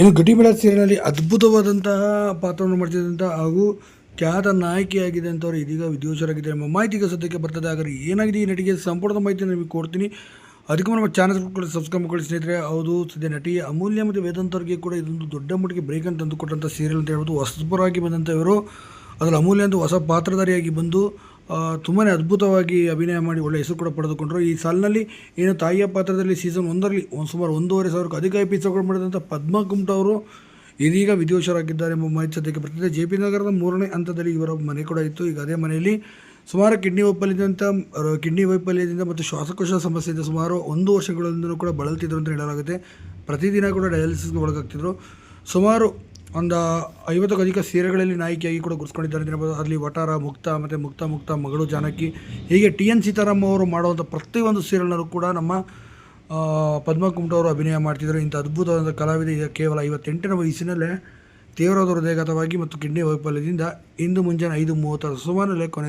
ಇನ್ನು ಗಟ್ಟಿಬೆಳ ಸೀರಿಯಲ್ನಲ್ಲಿ ಅದ್ಭುತವಾದಂತಹ ಪಾತ್ರವನ್ನು ಮಾಡ್ತಿದ್ದಂಥ ಹಾಗೂ ಖ್ಯಾತ ನಾಯಕಿಯಾಗಿದೆ ಅಂತವರು ಇದೀಗ ವಿದ್ಯೋಷರಾಗಿದ್ದಾರೆ ಎಂಬ ಮಾಹಿತಿಗೆ ಸದ್ಯಕ್ಕೆ ಬರ್ತದೆ. ಹಾಗಾದ್ರೆ ಏನಾಗಿದೆ ಈ ನಟಿಗೆ? ಸಂಪೂರ್ಣ ಮಾಹಿತಿಯನ್ನು ನಿಮಗೆ ಕೊಡ್ತೀನಿ. ಅದಕ್ಕೆ ನಮ್ಮ ಚಾನಲ್ ಸಬ್ಸ್ಕ್ರೈಬ್ ಮಾಡ್ಕೊಳ್ಳಿ ಸ್ನೇಹಿತರೆ. ಹೌದು, ಸದ್ಯ ನಟಿ ಅಮೂಲ್ಯ ಮತ್ತು ವೇದಂತವರಿಗೆ ಕೂಡ ಇದೊಂದು ದೊಡ್ಡ ಮಟ್ಟಿಗೆ ಬ್ರೇಕ್ ಅಂತ ತಂದುಕೊಟ್ಟಂಥ ಸೀರಿಯಲ್ ಅಂತ ಹೇಳ್ಬೋದು. ಹೊಸಬರಾಗಿ ಬಂದಂಥ ಇವರು. ಅದರಲ್ಲಿ ಅಮೂಲ್ಯ ಅಂತ ಹೊಸ ಪಾತ್ರಧಾರಿಯಾಗಿ ಬಂದು ತುಂಬಾ ಅದ್ಭುತವಾಗಿ ಅಭಿನಯ ಮಾಡಿ ಒಳ್ಳೆ ಹೆಸರು ಕೂಡ ಪಡೆದುಕೊಂಡರು. ಈ ಸಾಲಿನಲ್ಲಿ ಏನು ತಾಯಿಯ ಪಾತ್ರದಲ್ಲಿ ಸೀಸನ್ ಒಂದರಲ್ಲಿ ಒಂದು ಸುಮಾರು ಒಂದೂವರೆ ಸಾವಿರಕ್ಕೂ ಅಧಿಕ ಎಪಿಸೋಡ್ಗಳು ಮಾಡಿದಂಥ ಪದ್ಮ ಅವರು ಇದೀಗ ವಿಧಿವಶರಾಗಿದ್ದಾರೆ ಎಂಬ ಮಾಹಿತಿ ಸದ್ಯಕ್ಕೆ ಬರ್ತಿದೆ. ಜೆ ಪಿ ನಗರದ ಮೂರನೇ ಹಂತದಲ್ಲಿ ಇವರ ಮನೆ ಕೂಡ ಇತ್ತು. ಈಗ ಅದೇ ಮನೆಯಲ್ಲಿ ಸುಮಾರು ಕಿಡ್ನಿ ವೈಫಲ್ಯದಂಥ ಕಿಡ್ನಿ ವೈಫಲ್ಯದಿಂದ ಮತ್ತು ಶ್ವಾಸಕೋಶ ಸಮಸ್ಯೆಯಿಂದ ಸುಮಾರು ಒಂದು ವರ್ಷಗಳಿಂದಲೂ ಕೂಡ ಬಳಲ್ತಿದ್ರು ಅಂತ ಹೇಳಲಾಗುತ್ತೆ. ಪ್ರತಿದಿನ ಕೂಡ ಡಯಾಲಿಸಿಸ್ಗೆ ಒಳಗಾಗ್ತಿದ್ರು. ಸುಮಾರು ಒಂದು ಐವತ್ತಕ್ಕೂ ಅಧಿಕ ಸೀರೆಗಳಲ್ಲಿ ನಾಯಕಿಯಾಗಿ ಕೂಡ ಗುರ್ಸ್ಕೊಂಡಿದ್ದಾರೆ ಅಂತ ಅಲ್ಲಿ ವಟಾರ, ಮುಕ್ತ ಮತ್ತು ಮುಕ್ತ ಮುಕ್ತ ಮಗಳು ಜಾನಕಿ. ಹೀಗೆ ಟಿ ಎನ್ ಸೀತಾರಾಮ್ ಅವರು ಮಾಡುವಂಥ ಪ್ರತಿಯೊಂದು ಸೀರಿಯಲ್ನಲ್ಲೂ ಕೂಡ ನಮ್ಮ ಪದ್ಮ ಅವರು ಅಭಿನಯ ಮಾಡ್ತಿದ್ದರು. ಇಂಥ ಅದ್ಭುತವಾದ ಕಲಾವಿದ ಕೇವಲ ಐವತ್ತೆಂಟನೇ ವಯಸ್ಸಿನಲ್ಲೇ ತೀವ್ರವಾದ ಹೃದಯಘಾತವಾಗಿ ಮತ್ತು ಕಿಡ್ನಿ ವೈಫಲ್ಯದಿಂದ ಇಂದು ಮುಂಜಾನೆ ಐದು ಮೂವತ್ತರ ಸುಮಾರಲ್ಲೇ ಕೊನೆ